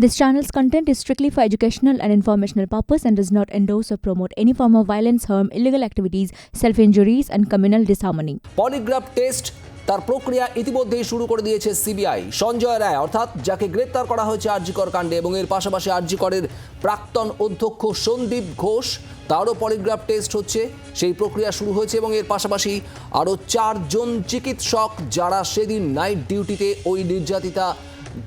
This channel's content is strictly for educational and informational purpose and does not endorse or promote any form of violence, harm, illegal activities, self-injuries and communal disharmony. Polygraph test তার প্রক্রিয়া ইতিমধ্যেই শুরু করে দিয়েছে CBI Sanjay Roy অর্থাৎ যাকে গ্রেপ্তার করা হয়েছে আরজিকর কাণ্ডে এবং এর পাশাপাশি আরজিকরের প্রাক্তন অধ্যক্ষ সন্দীপ ঘোষ তারও পলিগ্রাফ টেস্ট হচ্ছে সেই প্রক্রিয়া শুরু হয়েছে এবং এর পাশাপাশি আরও চারজন চিকিৎসক যারা সেদিন নাইট ডিউটিতে ওই নির্যাতিতা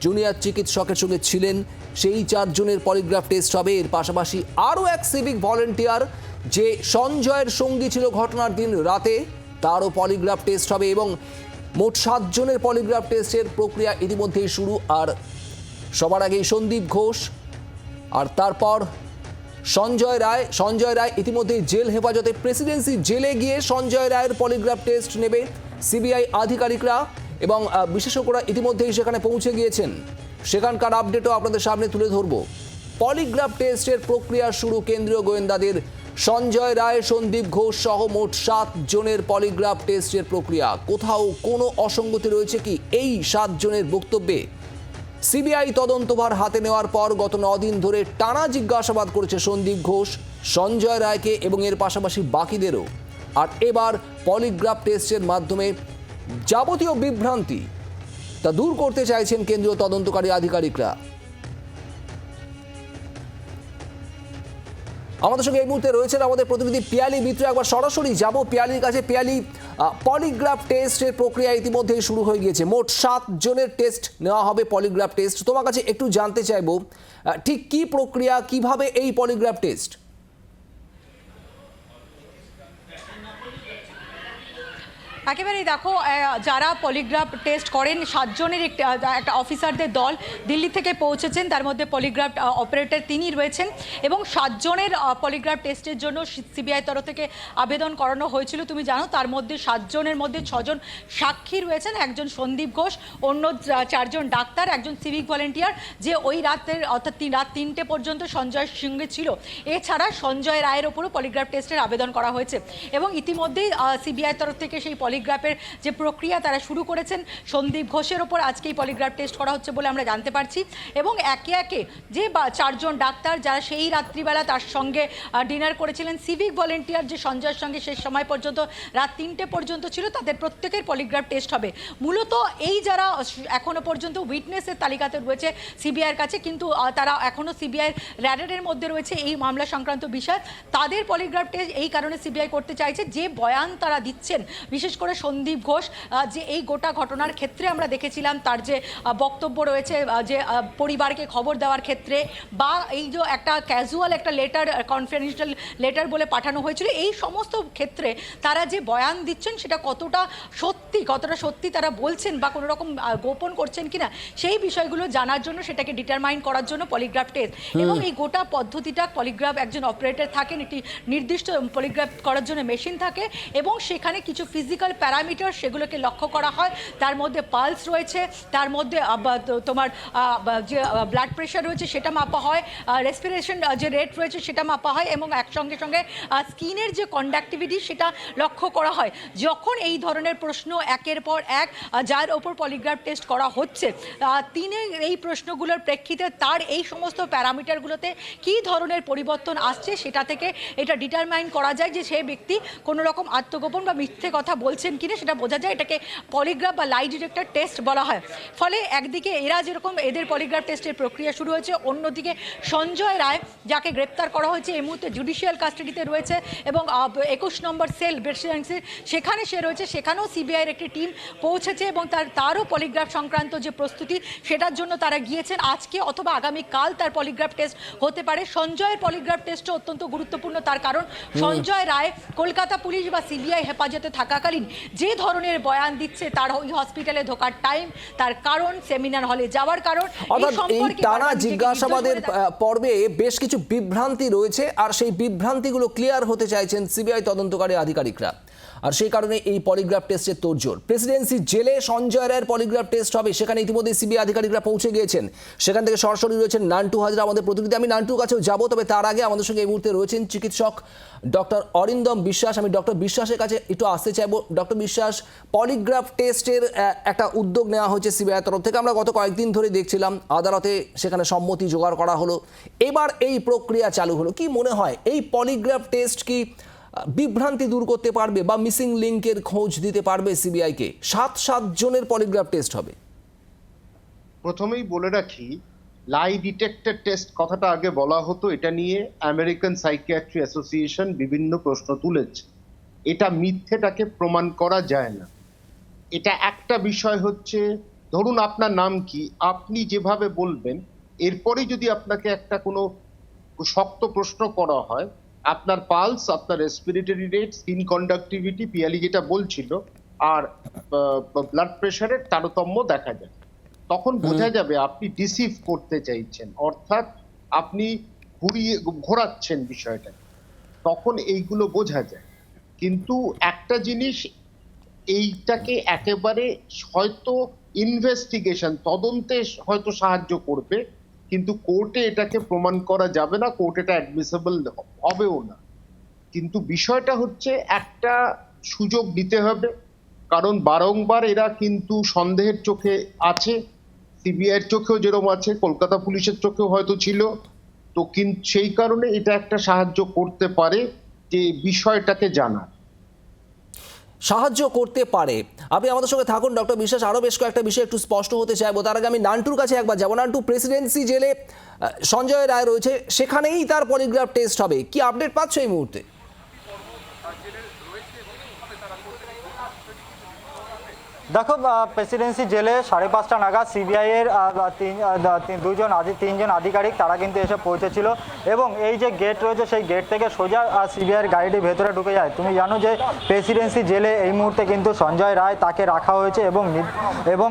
জুনিয়র চিকিৎসকের সঙ্গে ছিলেন। সেই চারজনের পলিগ্রাফ টেস্ট হবে। এর পাশাপাশি আরও এক সিভিক ভলেন্টিয়ার যে সঞ্জয়ের সঙ্গী ছিল ঘটনার দিন রাতে, তারও পলিগ্রাফ টেস্ট হবে এবং মোট সাতজনের পলিগ্রাফ টেস্টের প্রক্রিয়া ইতিমধ্যেই শুরু। আর সবার আগেই সন্দীপ ঘোষ, আর তারপর সঞ্জয় রায়। সঞ্জয় রায় ইতিমধ্যেই জেল হেফাজতে। প্রেসিডেন্সি জেলে গিয়ে সঞ্জয় রায়ের পলিগ্রাফ টেস্ট নেবে সিবিআই আধিকারিকরা। এবং বিশেষজ্ঞরা ইতিমধ্যেই সেখানে পৌঁছে গিয়েছেন। সেখানকার আপডেটও আপনাদের সামনে তুলে ধরব। পলিগ্রাফ টেস্টের প্রক্রিয়া শুরু কেন্দ্রীয় গোয়েন্দাদের। সঞ্জয় রায়, সন্দীপ ঘোষ সহ মোট সাত জনের পলিগ্রাফ টেস্টের প্রক্রিয়া। কোথাও কোনো অসঙ্গতি রয়েছে কি এই সাত জনের বক্তব্যে? সিবিআই তদন্তভার হাতে নেওয়ার পর গত নদিন ধরে টানা জিজ্ঞাসাবাদ করেছে সন্দীপ ঘোষ, সঞ্জয় রায়কে এবং এর পাশাপাশি বাকিদেরও। আর এবার পলিগ্রাফ টেস্টের মাধ্যমে যাবতীয় বিভ্রান্তি তা দূর করতে চাইছেন কেন্দ্রীয় তদন্তকারী আধিকারিকরা। আমাদের সঙ্গে এই মুহূর্তে রয়েছেন আমাদের প্রতিনিধি পিয়ালি মিত্র। একবার সরাসরি যাব পিয়ালির কাছে। পিয়ালি পলিগ্রাফ টেস্টের প্রক্রিয়া ইতিমধ্যেই শুরু হয়ে গিয়েছে। মোট সাত জনের টেস্ট নেওয়া হবে পলিগ্রাফ টেস্ট। তোমার কাছে একটু জানতে চাইব ঠিক কি প্রক্রিয়া, কীভাবে এই পলিগ্রাফ টেস্ট? একেবারেই দেখো যারা পলিগ্রাফ টেস্ট করেন, সাতজনের একটি একটা অফিসারদের দল দিল্লি থেকে পৌঁছেছেন, তার মধ্যে পলিগ্রাফ অপারেটর তিনি রয়েছেন এবং সাতজনের পলিগ্রাফ টেস্টের জন্য সিবিআই তরফ থেকে আবেদন করানো হয়েছিল। তুমি জানো, তার মধ্যে সাতজনের মধ্যে ছজন সাক্ষী রয়েছেন, একজন সন্দীপ ঘোষ, অন্য চারজন ডাক্তার, একজন সিভিক ভলেন্টিয়ার যে ওই রাতের, অর্থাৎ রাত তিনটে পর্যন্ত সঞ্জয়ের সঙ্গে ছিল। এছাড়া সঞ্জয় রায়ের ওপরও পলিগ্রাফ টেস্টের আবেদন করা হয়েছে এবং ইতিমধ্যেই সিবিআই তরফ থেকে সেই পলিগ্রাফের যে প্রক্রিয়া তারা শুরু করেছেন, সন্দীপ ঘোষের ওপর আজকেই পলিগ্রাফ টেস্ট করা হচ্ছে বলে আমরা জানতে পারছি। এবং একে একে যে চারজন ডাক্তার যারা সেই রাত্রিবেলা তার সঙ্গে ডিনার করেছিলেন সিভিক ভলেন্টিয়ার যে সঞ্জয়ের সঙ্গে শেষ সময় পর্যন্ত, রাত তিনটে পর্যন্ত ছিল, তাদের প্রত্যেকের পলিগ্রাফ টেস্ট হবে। মূলত এই যারা এখনও পর্যন্ত উইটনেসের তালিকাতে রয়েছে সিবিআইয়ের কাছে, কিন্তু তারা এখনও সিবিআইয়ের র্যাডারের মধ্যে রয়েছে এই মামলা সংক্রান্ত বিষয়, তাদের পলিগ্রাফ টেস্ট এই কারণে সিবিআই করতে চাইছে, যে বয়ান তারা দিচ্ছেন, বিশেষ করে সন্দীপ ঘোষ যে এই গোটা ঘটনার ক্ষেত্রে আমরা দেখেছিলাম তার যে বক্তব্য রয়েছে যে পরিবারকে খবর দেওয়ার ক্ষেত্রে বা এই যে একটা ক্যাজুয়াল একটা লেটার কনফিডেন্সিয়াল লেটার বলে পাঠানো হয়েছিল এই সমস্ত ক্ষেত্রে তারা যে বয়ান দিচ্ছেন সেটা কতটা সত্যি কতটা সত্যি তারা বলছেন বা কোনো রকম গোপন করছেন কিনা সেই বিষয়গুলো জানার জন্য সেটাকে ডিটারমাইন করার জন্য পলিগ্রাফ টেস্ট এবং এই গোটা পদ্ধতিটা পলিগ্রাফ একজন অপারেটর থাকেন একটি নির্দিষ্ট পলিগ্রাফ করার জন্য মেশিন থাকে এবং সেখানে কিছু ফিজিক্যাল প্যারামিটার সেগুলোকে লক্ষ্য করা হয়। তার মধ্যে পালস রয়েছে, তার মধ্যে তোমার যে ব্লাড প্রেশার রয়েছে সেটা মাপা হয় রেসপিরেশন যে রেট রয়েছে সেটা মাপা হয় এবং একসঙ্গে সঙ্গে স্কিনের যে কন্ডাক্টিভিটি সেটা লক্ষ্য করা হয়। যখন এই ধরনের প্রশ্ন একের পর এক যার ওপর পলিগ্রাফ টেস্ট করা হচ্ছে তিনি এই প্রশ্নগুলোর প্রেক্ষিতে তার এই সমস্ত প্যারামিটারগুলোতে কি ধরনের পরিবর্তন আসছে সেটা থেকে এটা ডিটারমাইন করা যায় যে সে ব্যক্তি কোনো রকম আত্মগোপন বা মিথ্যে কথা বলছেন কিনা সেটা বোঝা যায়। এটাকে পলিগ্রাফ বা লাই ডিটেক্টর টেস্ট বলা হয়। ফলে একদিকে এরা যেরকম এদের পলিগ্রাফ টেস্টের প্রক্রিয়া শুরু হয়েছে অন্যদিকে সঞ্জয় রায় যাকে গ্রেপ্তার করা হয়েছে এই মুহূর্তে জুডিশিয়াল কাস্টাডিতে রয়েছে এবং একুশ নম্বর সেল প্রেসিডেন্সির সেখানে সে রয়েছে সেখানেও সিবিআইয়ের একটি টিম পৌঁছেছে এবং তার তারও পলিগ্রাফ সংক্রান্ত যে প্রস্তুতি সেটার জন্য তারা গিয়েছেন। আজকে অথবা আগামীকাল তার পলিগ্রাফ টেস্ট হতে পারে। সঞ্জয়ের পলিগ্রাফ টেস্টও অত্যন্ত গুরুত্বপূর্ণ তার কারণ সঞ্জয় রায় কলকাতা পুলিশ বা সিবিআই হেফাজতে থাকাকালীন যে ধরনের বয়ান দিচ্ছে তার ওই হসপিটালে ঢোকার টাইম তার কারণ সেমিনার হলে যাওয়ার কারণ অর্থাৎ এই টানা জিজ্ঞাসাবাদের পর্বে বেশ কিছু বিভ্রান্তি রয়েছে আর সেই বিভ্রান্তিগুলো ক্লিয়ার হতে চাইছেন সিবিআই তদন্তকারী আধিকারিকরা। আর সেই কারণে এই পলিগ্রাফ টেস্টের তোড়জোড়। প্রেসিডেন্সি জেলে সঞ্জয় রায়ের পলিগ্রাফ টেস্ট হবে, সেখানে ইতিমধ্যে সিবিআই আধিকারিকরা পৌঁছে গিয়েছেন। সেখান থেকে সরাসরি রয়েছেন নান্টু হাজরা, আমাদের প্রতিনিধি। আমি নান্টুর কাছেও যাব, তবে তার আগে আমাদের সঙ্গে এই মুহূর্তে রয়েছেন চিকিৎসক ডক্টর অরিন্দম বিশ্বাস। আমি ডক্টর বিশ্বাসের কাছে একটু আসতে চাইব। ডক্টর বিশ্বাস পলিগ্রাফ টেস্টের একটা উদ্যোগ নেওয়া হয়েছে সিবিআই তরফ থেকে। আমরা গত কয়েকদিন ধরে দেখছিলাম, আদালতে সেখানে সম্মতি জোগাড় করা হলো। এবার এই প্রক্রিয়া চালু হলো। কি মনে হয়, এই পলিগ্রাফ টেস্ট কি বিভ্রান্তি দূর করতে পারবে বা মিসিং লিঙ্কের খোঁজ দিতে পারবে সিবিআইকে সাত সাত জনের পলিগ্রাফ টেস্ট হবে। প্রথমেই বলে রাখি লাই ডিটেক্টর টেস্ট কথাটা আগে বলা হতো, এটা নিয়ে আমেরিকান সাইকিয়াট্রি অ্যাসোসিয়েশন বিভিন্ন প্রশ্ন তুলেছে। এটা মিথ্যেটাকে প্রমাণ করা যায় না। এটা একটা বিষয় হচ্ছে, ধরুন আপনার নাম কি, আপনি যেভাবে বলবেন, এরপরেই যদি আপনাকে একটা কোনো শক্ত প্রশ্ন করা হয় আপনার পালস আপনার respiratory rate skin conductivity Piyali যেটা বলছিল আর ব্লাড প্রেশারের তারতম্য দেখা যায়। তখন বোঝা যাবে আপনি ডিসিভ করতে চাইছেন অর্থাৎ আপনি ঘুরিয়ে ঘোরাচ্ছেন বিষয়টা। তখন এইগুলো বোঝা যায়। কিন্তু একটা জিনিস এইটাকে একেবারে হয়তো ইনভেস্টিগেশন তদন্তে হয়তো সাহায্য করবে কিন্তু কোর্টে এটাকে প্রমাণ করা যাবে না, কোর্ট এটা অ্যাডমিসেবল হবেও না। কিন্তু বিষয়টা হচ্ছে একটা সুযোগ দিতে হবে, কারণ বারংবার এরা কিন্তু সন্দেহের চোখে আছে, সিবিআইয়ের চোখেও যেরকম আছে, কলকাতা পুলিশের চোখেও হয়তো ছিল। তো কিন্তু সেই কারণে এটা একটা সাহায্য করতে পারে যে বিষয়টাকে জানার। সাহায্য করতে পারে। আপনি আমাদের সঙ্গে থাকুন, ডক্টর বিশ্বাস। আরও বেশ কয়েকটা বিষয় একটু স্পষ্ট হতে চাইব। তার আগে আমি নান্টুর কাছে একবার যাব। নান্টু, প্রেসিডেন্সি জেলে সঞ্জয় রায় রয়েছে। সেখানেই তার পলিগ্রাফ টেস্ট হবে। কি আপডেট পাচ্ছ এই মুহূর্তে? দেখো প্রেসিডেন্সি জেলে সাড়ে পাঁচটা নাগাদ সিবিআই এর দুজন তিনজন আধিকারিক, তারা কিন্তু এসে পৌঁছেছিল। এবং এই যে গেট রয়েছে, সেই গেট থেকে সোজা সিবিআইয়ের গাড়িটি ভেতরে ঢুকে যায়। তুমি জানো যে প্রেসিডেন্সি জেলে এই মুহূর্তে কিন্তু সঞ্জয় রায় তাকে রাখা হয়েছে এবং এবং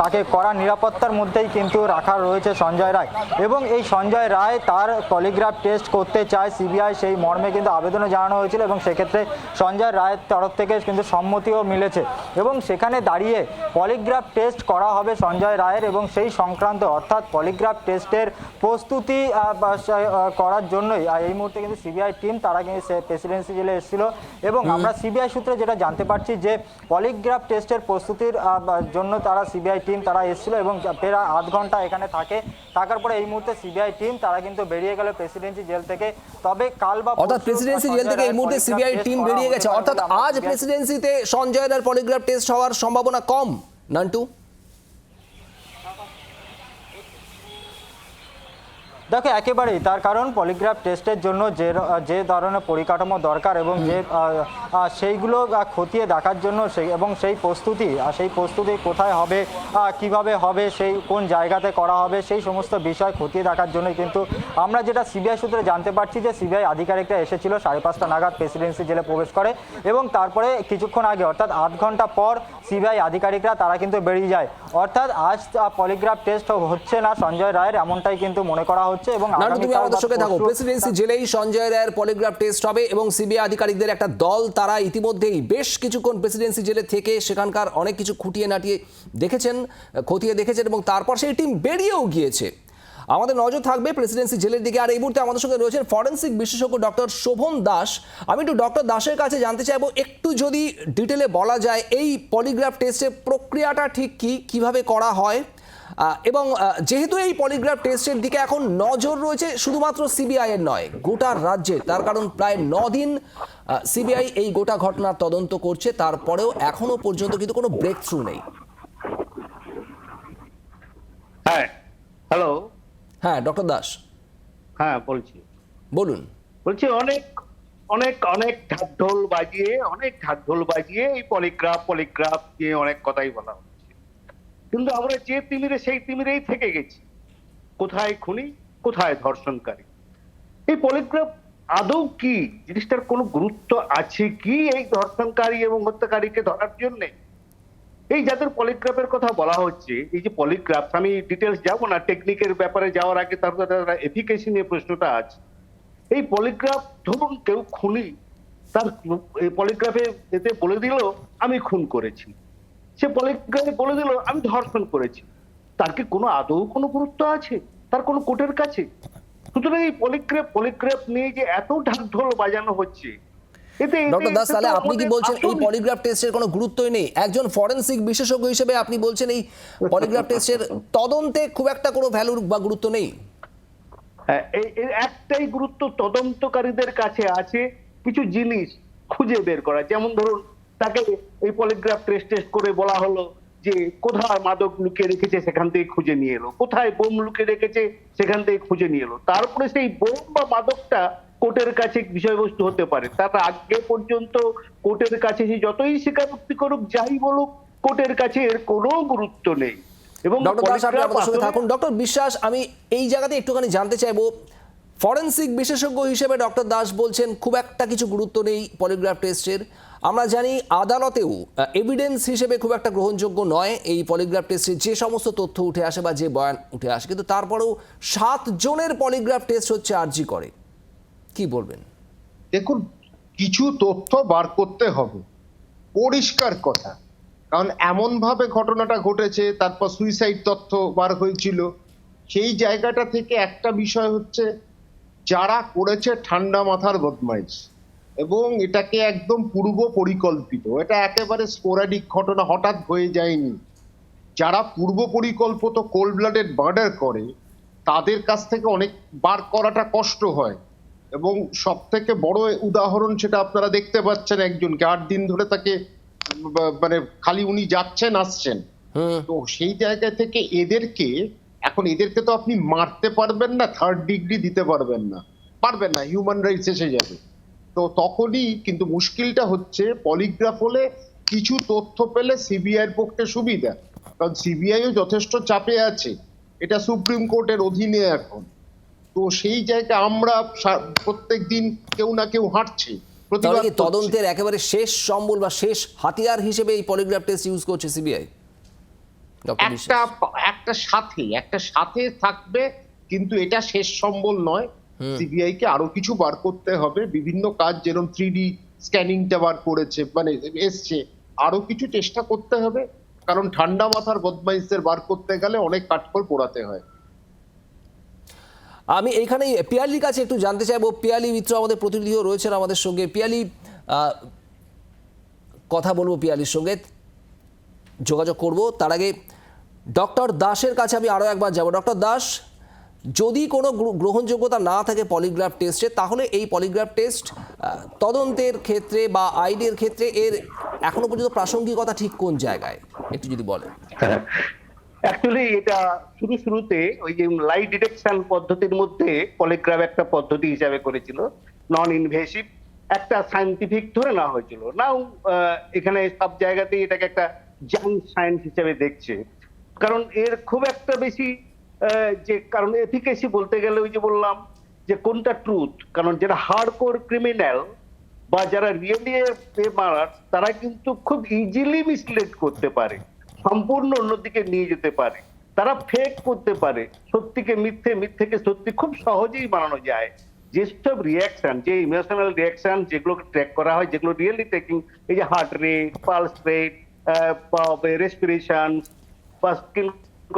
তাকে করা নিরাপত্তার মধ্যেই কিন্তু রাখা রয়েছে সঞ্জয় রায়। এবং এই সঞ্জয় রায় তার পলিগ্রাফ টেস্ট করতে চায় সিবিআই সেই মর্মে কিন্তু আবেদনও জানানো হয়েছিল এবং সেক্ষেত্রে সঞ্জয় রায়ের তরফ থেকে কিন্তু সম্মতিও মিলেছে। এবং সেখানে দাঁড়িয়ে পলিগ্রাফ টেস্ট করা হবে সঞ্জয় রায়ের এবং সেই সংক্রান্ত অর্থাৎ পলিগ্রাফ টেস্টের প্রস্তুতি করার জন্যই। এই মুহূর্তে কিন্তু সিবিআই টিম তারা কিন্তু প্রেসিডেন্সি জেলে এসেছিল। এবং আমরা সিবিআই সূত্রে যেটা জানতে পারছি যে পলিগ্রাফ টেস্টের প্রস্তুতির জন্য তারা সিবিআই টিম তারা এসেছিল এবং প্রায় আধ ঘণ্টা এখানে থাকে। থাকার পরে এই মুহূর্তে সিবিআই টিম তারা কিন্তু বেরিয়ে গেল প্রেসিডেন্সি জেল থেকে। তবে কাল বা অর্থাৎ প্রেসিডেন্সি জেল থেকে এই মুহূর্তে সিবিআই টিম বেরিয়ে গেছে। অর্থাৎ আজ প্রেসিডেন্সিতে সঞ্জয় রায়ের পলিগ্রাফ টেস্ট হওয়ার সম্ভাবনা কম নান্টু? দেখো, একেবারেই। তার কারণ পলিগ্রাফ টেস্টের জন্য যে যে ধরনের পরিকাঠামো দরকার এবং যে সেইগুলো খতিয়ে দেখার জন্য সেই এবং সেই প্রস্তুতি আর সেই প্রস্তুতি কোথায় হবে কীভাবে হবে, সেই কোন জায়গাতে করা হবে, সেই সমস্ত বিষয় খতিয়ে দেখার জন্য কিন্তু আমরা যেটা সিবিআই সূত্রে জানতে পারছি যে, সিবিআই আধিকারিকরা এসেছিল সাড়ে পাঁচটা নাগাদ প্রেসিডেন্সি জেলে প্রবেশ করে এবং তারপরে কিছুক্ষণ আগে, অর্থাৎ আধ ঘণ্টা পর সিবিআই আধিকারিকরা তারা কিন্তু বেরিয়ে যায়। অর্থাৎ আজ পলিগ্রাফ টেস্ট হচ্ছে না সঞ্জয় রায়ের, এমনটাই কিন্তু মনে করা হচ্ছে। এবং নান্টু তুমি আমাদের সঙ্গে থাকো। প্রেসিডেন্সি জেলেই সঞ্জয় রায়ের পলিগ্রাফ টেস্ট হবে এবং সিবিআই আধিকারিকদের একটা দল তারা ইতিমধ্যেই বেশ কিছুক্ষণ প্রেসিডেন্সি জেলে থেকে সেখানকার অনেক কিছু খুঁটিয়ে নাটিয়ে দেখেছেন খতিয়ে দেখেছেন এবং তারপর সেই টিম বেরিয়েও গিয়েছে। আমাদের নজর থাকবে প্রেসিডেন্সি জেলের দিকে। আর এই মুহূর্তে আমাদের সঙ্গে রয়েছেন ফরেন্সিক বিশেষজ্ঞ ডক্টর শোভন দাস। আমি একটু ডক্টর দাসের কাছে জানতে চাইব একটু যদি ডিটেলে বলা যায় এই পলিগ্রাফ টেস্টের প্রক্রিয়াটা ঠিক কি? কীভাবে করা হয়? এবং যেহেতু এই পলিগ্রাফ টেস্টের দিকে এখন নজর রয়েছে শুধুমাত্র সিবিআই এর নয় গোটা রাজ্যে তার কারণ প্রায় দিন সিবিআই এই গোটা ঘটনার তদন্ত করছে তারপরেও এখনও পর্যন্ত কিন্তু কোনো ব্রেক থ্রু নেই। হ্যাঁ হ্যালো হ্যাঁ ডক্টর দাস। হ্যাঁ বলছি। বলুন। বলছি অনেক অনেক অনেক ঢাকঢোল বাজিয়ে অনেক ঢাকঢোল বাজিয়ে এই পলিগ্রাফ পলিগ্রাফ নিয়ে অনেক কথাই বলা হচ্ছে। কিন্তু আমরা যে তিমিরে সেই তিমিরেই থেকে গেছি। কোথায় খুনি, কোথায় ধর্ষণকারী? এই পলিগ্রাফ আদৌ কি? জিনিসটার কোনো গুরুত্ব আছে কি এই ধর্ষণকারী এবং হত্যাকারীকে ধরার জন্যে? এই যাদের পলিগ্রাফের কথা বলা হচ্ছে, এই যে পলিগ্রাফ, আমি ডিটেলস যাব না টেকনিকের ব্যাপারে যাওয়ার আগে তার এফিকেসি নিয়ে প্রশ্নটা আছে। এই পলিগ্রাফ, ধরুন কেউ খুনি, তার পলিগ্রাফে এতে বলে দিল, আমি খুন করেছি। সে পলিগ্রাফে বলে দিল আমি ধর্ষণ করেছি। তার কি কোনো আদৌ কোনো গুরুত্ব আছে? তার কোনো কোর্টের কাছে? সুতরাং এই পলিগ্রাফ পলিগ্রাফ নিয়ে যে এত ঢাকঢোল বাজানো হচ্ছে এতে এতে- ডক্টর দাস তাহলে আপনি কি বলছেন এই পলিগ্রাফ টেস্টের কোনো গুরুত্বই নেই? একজন ফরেনসিক বিশেষজ্ঞ হিসেবে আপনি বলছেন এই পলিগ্রাফ টেস্টের তদন্তে খুব একটা কোনো ভ্যালু বা গুরুত্ব নেই? হ্যাঁ, এর একটাই গুরুত্ব তদন্তকারীদের কাছে আছে কিছু জিনিস খুঁজে বের করা। যেমন ধরুন তাকে এই পলিগ্রাফ টেস্ট টেস্ট করে বলা হলো যে কোথায় মাদক লুকিয়ে রেখেছে সেখান থেকে খুঁজে নিয়ে এলো। কোথায় বোম লুকিয়ে রেখেছে সেখান থেকে খুঁজে নিয়ে এলো। তারপরে সেই বোম বা মাদকটা কোর্টের কাছে বিষয়বস্তু হতে পারে। তার আগে পর্যন্ত কোর্টের কাছে সে যতই স্বীকারোক্তি করুক যাই বলুক কোর্টের কাছে এর কোনো গুরুত্ব নেই। এবং থাকুন। ডক্টর বিশ্বাস আমি এই জায়গাতে একটুখানি জানতে চাইব ফরেনসিক বিশেষজ্ঞ হিসেবে ডক্টর দাস বলছেন খুব একটা কিছু গুরুত্ব নেই পলিগ্রাফ টেস্টের আমরা জানি আদালতেও এভিডেন্স হিসেবে খুব একটা গ্রহণযোগ্য নয় এই পলিগ্রাফ টেস্টের যে সমস্ত তথ্য উঠে আসে বা যে বয়ান উঠে আসে, কিন্তু তারপরেও সাত জনের পলিগ্রাফ টেস্ট হচ্ছে আরজি করে। কি বলবেন? দেখুন, কিছু তথ্য বার করতে হবে। পরিষ্কার কথা। কারণ এমন ভাবে ঘটনাটা ঘটেছে, তারপর সুইসাইড তথ্য বার হয়েছিল। সেই জায়গাটা থেকে একটা বিষয় হচ্ছে, যারা করেছে ঠান্ডা মাথার বদমাইশ এবং এটাকে একদম পূর্ব পরিকল্পিত। এটা একেবারে স্পোরাডিক ঘটনা হঠাৎ হয়ে যায়নি। যারা পূর্ব পরিকল্পিত কোল্ড ব্লাডেড মার্ডার করে তাদের কাছ থেকে অনেক বার করাটা কষ্ট হয়। এবং সব থেকে বড় উদাহরণ সেটা আপনারা দেখতে পাচ্ছেন একজনকে। আট দিন ধরে তাকে মানে খালি উনি যাচ্ছেন আসছেন। তো সেই জায়গা থেকে এদেরকে এখন এদেরকে তো আপনি মারতে পারবেন না থার্ড ডিগ্রি দিতে পারবেন না। পারবেন না হিউম্যান রাইটস এসে যাবে। তো তখনই কিন্তু মুশকিলটা হচ্ছে পলিগ্রাফ হলে কিছু তথ্য পেলে সিবিআই পক্ষে সুবিধা। কারণ সিবিআইও যথেষ্ট চাপে আছে। এটা সুপ্রিম কোর্টের অধীনে এখন। তো সেই জায়গায় আমরা প্রত্যেক দিন কেউ না কেউ হাঁটছি তাহলে কি তদন্তের একেবারে শেষ সম্বল বা শেষ হাতিয়ার হিসেবে এই পলিগ্রাফ টেস্ট ইউজ করছে সিবিআই? একটা একটা সাথে একটা সাথে থাকবে কিন্তু এটা শেষ সম্বল নয়। সিবিআই কে আরও কিছু বার করতে হবে। বিভিন্ন কাজ যেরকম থ্রি ডি স্ক্যানিংটা বার করেছে মানে এসছে আরও কিছু চেষ্টা করতে হবে। কারণ ঠান্ডা মাথার বদমাইশদের বার করতে গেলে অনেক কাঠখড় পোড়াতে হয়। আমি এইখানে পিয়ালির কাছে একটু জানতে চাইব। পিয়ালি মিত্র আমাদের প্রতিনিধিও রয়েছেন আমাদের সঙ্গে। পিয়ালি আহ, কথা বলব পিয়ালির সঙ্গে। যোগাযোগ করব। তার আগে ডক্টর দাসের কাছে আমি আরও একবার যাব। ডক্টর দাস যদি কোনো গ্রহণযোগ্যতা না থাকে পলিগ্রাফ টেস্টে, তাহলে এই পলিগ্রাফ টেস্ট তদন্তের ক্ষেত্রে বা আইনের ক্ষেত্রে এর এখনও পর্যন্ত প্রাসঙ্গিকতা ঠিক কোন জায়গায়? একটু যদি বলেন। অ্যাকচুয়ালি এটা শুরু শুরুতে ওই যে লাই ডিটেকশন পদ্ধতির মধ্যে পলিগ্রাফ একটা পদ্ধতি হিসাবে করেছিল নন ইনভেসিভ একটা সায়েন্টিফিক ধরে নেওয়া হয়েছিল। নাও এখানে সব জায়গাতেই এটাকে একটা জাং সায়েন্স হিসেবে দেখছে। কারণ এর খুব একটা বেশি যে কারণ এফিকেসি বলতে গেলে ওই যে বললাম যে কোনটা ট্রুথ কারণ যারা হার্ডকোর ক্রিমিনাল বা যারা রিয়েলি মারার, তারা কিন্তু খুব ইজিলি মিসলেড করতে পারে। সম্পূর্ণ অন্যদিকে নিয়ে যেতে পারে। তারা ফেক করতে পারে। সত্যিকে মিথ্যে, মিথ্যেকে সত্যি খুব সহজেই বানানো যায়। যেসব রিয়াকশন যে ইমোশনাল রিয়াকশন যেগুলো ট্র্যাক করা হয়, যেগুলো রিয়েলি টেকিং এই যে heart rate pulse rate respiration বা স্কিন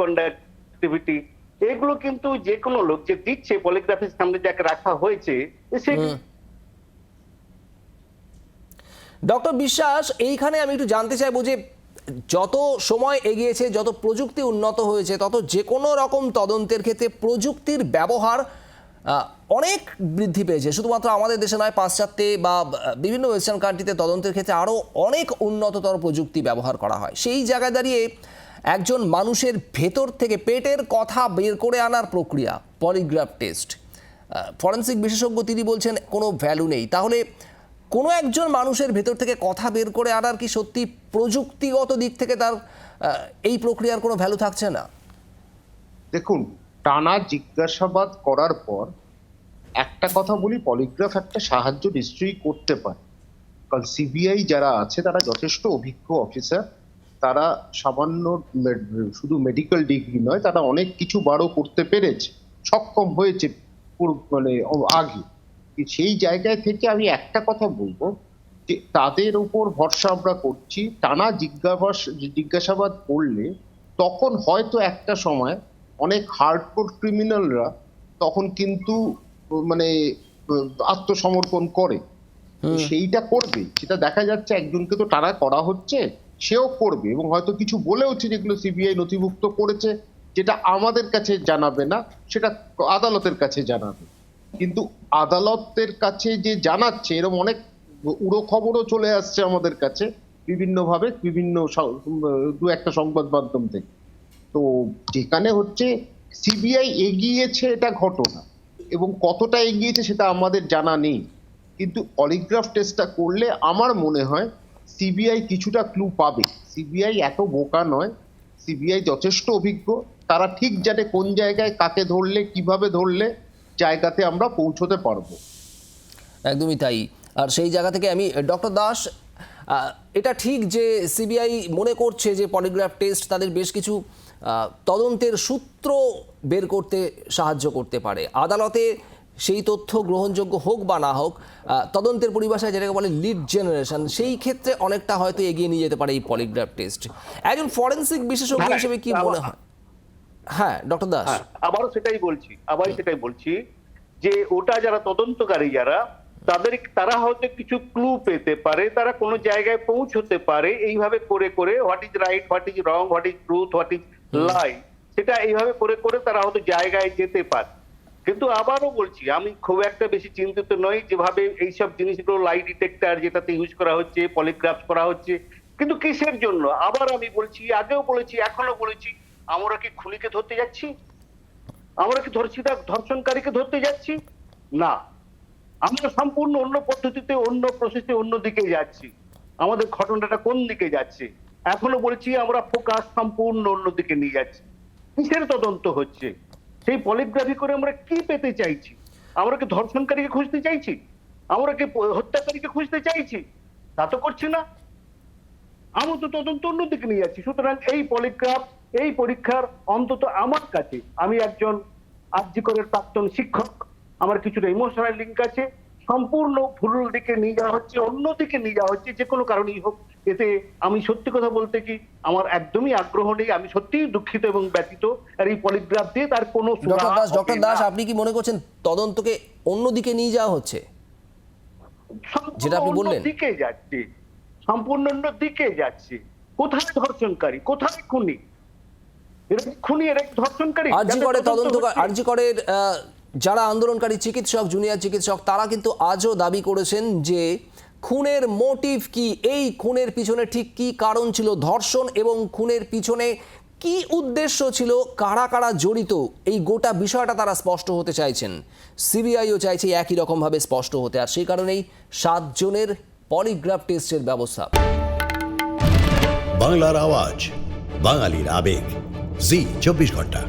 কন্ডাক্টিভিটি এগুলো কিন্তু যে কোনো লোক যে দিচ্ছে পলিগ্রাফির সামনে যাকে রাখা হয়েছে সে ডক্টর বিশ্বাস, এইখানে আমি একটু জানতে চাইব যে যত সময় এগিয়েছে, যত প্রযুক্তি উন্নত হয়েছে, তত যে কোনো রকম তদন্তের ক্ষেত্রে প্রযুক্তির ব্যবহার অনেক বৃদ্ধি পেয়েছে। শুধুমাত্র আমাদের দেশে নয়, পাশ্চাত্যে বা বিভিন্ন ওয়েস্টার্ন কান্ট্রিতে তদন্তের ক্ষেত্রে আরও অনেক উন্নততর প্রযুক্তি ব্যবহার করা হয়। সেই জায়গায় দাঁড়িয়ে একজন মানুষের ভেতর থেকে পেটের কথা বের করে আনার প্রক্রিয়া পলিগ্রাফ টেস্ট ফরেন্সিক বিশেষজ্ঞ তিনি বলছেন, কোনো ভ্যালু নেই। তাহলে কোনো একজন মানুষের ভেতর থেকে কথা বের করে আনার কি সত্যি প্রযুক্তিগত দিক থেকে তার এই প্রক্রিয়ার কোনো ভ্যালু থাকছে না? দেখুন, টানা জিজ্ঞাসাবাদ করার পর একটা কথা বলি পলিগ্রাফ একটা সাহায্য নিশ্চয়ই করতে পারে। কারণ সিবিআই যারা আছে, তারা যথেষ্ট অভিজ্ঞ অফিসার তারা সামান্য শুধু মেডিকেল ডিগ্রি নয় তারা অনেক কিছু বারো করতে পেরেছে সক্ষম হয়েছে মানে আগে। সেই জায়গায় থেকে আমি একটা কথা বলব যে তাদের উপর ভরসা আমরা করছি টানা জিজ্ঞাসাবাস জিজ্ঞাসাবাদ করলে তখন হয়তো একটা সময় অনেক হার্ডকোর ক্রিমিনালরা তখন কিন্তু মানে আত্মসমর্পণ করে। সেইটা করবে। সেটা দেখা যাচ্ছে একজনকে তো টানা করা হচ্ছে সেও করবে এবং হয়তো কিছু বলেওছে যেগুলো সিবিআই নথিভুক্ত করেছে, যেটা আমাদের কাছে জানাবে না, সেটা আদালতের কাছে জানাবে। কিন্তু আদালতের কাছে যে জানাচ্ছে এরকম অনেক উড়ো খবরও চলে আসছে আমাদের কাছে, বিভিন্নভাবে, বিভিন্ন দু একটা সংবাদ মাধ্যম থেকে। তো যেখানে হচ্ছে সিবিআই এগিয়েছে এটা ঘটনা, এবং কতটা এগিয়েছে সেটা আমাদের জানা নেই। কিন্তু পলিগ্রাফ টেস্টটা করলে আমার মনে হয় সিবিআই কিছুটা ক্লু পাবে। সিবিআই এত বোকা নয়, সিবিআই যথেষ্ট অভিজ্ঞ, তারা ঠিক জানে কোন জায়গায় কাকে ধরলে, কীভাবে ধরলে, জায়গাতে আমরা পৌঁছতে পারব। একদমই তাই। আর সেই জায়গা থেকে আমি, ডক্টর দাস এটা ঠিক যে সিবিআই মনে করছে যে পলিগ্রাফ টেস্ট তাদের বেশ কিছু তদন্তের সূত্র বের করতে সাহায্য করতে পারে। আদালতে সেই তথ্য গ্রহণযোগ্য হোক বা না হোক তদন্তের পরিভাষায় যেটাকে বলে লিড জেনারেশন সেই ক্ষেত্রে অনেকটা হয়তো এগিয়ে নিয়ে যেতে পারে এই পলিগ্রাফ টেস্ট একজন ফরেন্সিক বিশেষজ্ঞ হ্যাঁ, হিসেবে কি মনে হয়? হ্যাঁ ডক্টর দাস। হ্যাঁ আবারও সেটাই বলছি আবার সেটাই বলছি যে ওটা যারা তদন্তকারী যারা তাদের তারা হয়তো কিছু ক্লু পেতে পারে তারা কোনো জায়গায় পৌঁছতে পারে এইভাবে করে করে what is right what is wrong what is truth what is lie সেটা এইভাবে করে করে তারা হয়তো জায়গায় যেতে পারে। কিন্তু আবারও বলছি, আমি খুব একটা বেশি চিন্তিত নই যেভাবে এইসব জিনিসগুলো লাই ডিটেক্টর যেটাতে ইউজ করা হচ্ছে পলিগ্রাফ করা হচ্ছে, কিন্তু কিসের জন্য? আবার আমি বলছি, আগেও বলেছি এখনও বলেছি, আমরা কি খুনিকে ধরতে যাচ্ছি? আমরা কি ধরছি ধর্ষিতা ধর্ষণকারীকে ধরতে যাচ্ছি? না। আমরা সম্পূর্ণ অন্য পদ্ধতিতে, অন্য প্রসেসে অন্য দিকে যাচ্ছি। আমাদের ঘটনাটা কোন দিকে যাচ্ছে? এখনও বলছি, আমরা ফোকাস সম্পূর্ণ অন্য দিকে নিয়ে যাচ্ছি। কিসের তদন্ত হচ্ছে? সেই পলিগ্রাফি করে আমরা কি পেতে চাইছি? আমরা কি ধর্ষণকারীকে খুঁজতে চাইছি? আমরা কি হত্যাকারীকে খুঁজতে চাইছি? তা তো করছি না। আমি তো তদন্ত অন্যদিকে নিয়ে যাচ্ছি। সুতরাং এই পলিগ্রাফ, এই পরীক্ষার অন্তত আমার কাছে, আমি একজন আর্যিকরের প্রাক্তন শিক্ষক, আমার কিছুটা ইমোশনাল লিঙ্ক আছে। সম্পূর্ণ ভুল দিকে নিয়ে যাওয়া হচ্ছে অন্যদিকে নিয়ে যাওয়া হচ্ছে যে কোনো কারণেই হোক। এতে আমি সত্যি কথা বলতে কি আমার একদমই আগ্রহ নেই আমি সত্যিই দুঃখিত এবং ব্যতীত আর এই পলিগ্রাফ দিয়ে তার কোনো ডক্টর দাস ডক্টর দাস আপনি কি মনে করছেন তদন্তকে অন্যদিকে নিয়ে যাওয়া হচ্ছে? যেটা আপনি অন্য বললেন। দিকে যাচ্ছে। সম্পূর্ণ অন্য দিকে যাচ্ছে। কোথায় ধর্ষণকারী? কোথায় খুনি? এরা খুনি এরা ধর্ষণকারী। আরজি করে তদন্ত? আরজি আহ, যারা আন্দোলনকারী চিকিৎসক জুনিয়র চিকিৎসক, তারা কিন্তু আজও দাবি করেছেন যে খুনের মোটিভ কি? এই খুনের পিছনে ঠিক কি কারণ ছিল ধর্ষণ এবং খুনের পিছনে কি উদ্দেশ্য ছিল? কারা কারা জড়িত? এই গোটা বিষয়টা তারা স্পষ্ট হতে চাইছেন। সিবিআইও চাইছে একই রকমভাবে স্পষ্ট হতে। আর সেই কারণেই সাতজনের পলিগ্রাফ টেস্টের ব্যবস্থা। বাংলার আওয়াজ, বাঙালির আবেগ। জি, চব্বিশ ঘণ্টা।